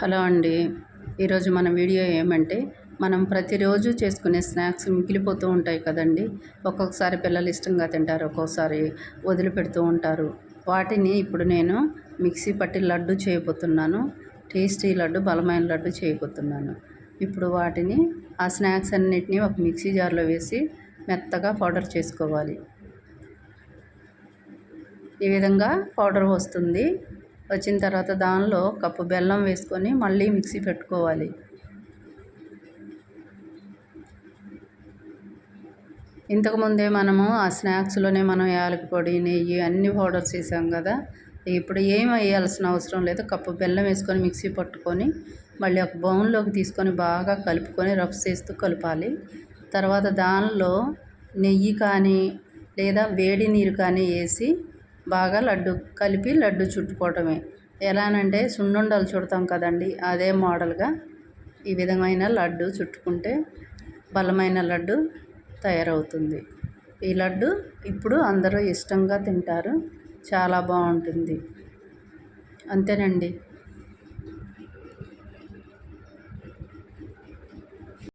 Hello అండి. ఈరోజు మన వీడియో ఏమంటే మనం ప్రతిరోజు చేసుకునే స్నాక్స్ మిగిలిపోతూ ఉంటాయి కదండి. ఒక్కొక్కసారి పిల్లలు ఇష్టంగా తింటారు ఒక్కొక్కసారి వదిలిపెడుతూ ఉంటారు. వాటిని ఇప్పుడు నేను మిక్సీ పట్టి లడ్డు చేయబోతున్నాను. టేస్టీ లడ్డు బలమైన లడ్డు చేయబోతున్నాను. ఇప్పుడు వాటిని ఆ స్నాక్స్ అన్నిటినీ ఒక మిక్సీ జార్లో వేసి మెత్తగా పౌడర్ చేసుకోవాలి. ఈ విధంగా పౌడర్ వస్తుంది. వచ్చిన తర్వాత దానిలో కప్పు బెల్లం వేసుకొని మళ్ళీ మిక్సీ పెట్టుకోవాలి. ఇంతకుముందే మనము ఆ స్నాక్స్లోనే మనం యాలకి పొడి నెయ్యి అన్ని పౌడర్స్ వేసాం కదా. ఇప్పుడు ఏం వేయాల్సిన అవసరం లేదు. కప్పు బెల్లం వేసుకొని మిక్సీ పట్టుకొని మళ్ళీ ఒక బౌన్లోకి తీసుకొని బాగా కలుపుకొని రఫ్ చేస్తూ కలపాలి. తర్వాత దానిలో నెయ్యి కానీ లేదా వేడి నీరు కానీ వేసి బాగా లడ్డు కలిపి లడ్డు చుట్టుకోవటమే. ఎలానంటే సున్నుండలు చుడతాం కదండి అదే మోడల్గా ఈ విధమైన లడ్డు చుట్టుకుంటే బలమైన లడ్డు తయారవుతుంది. ఈ లడ్డు ఇప్పుడు అందరూ ఇష్టంగా తింటారు చాలా బాగుంటుంది. అంతేనండి.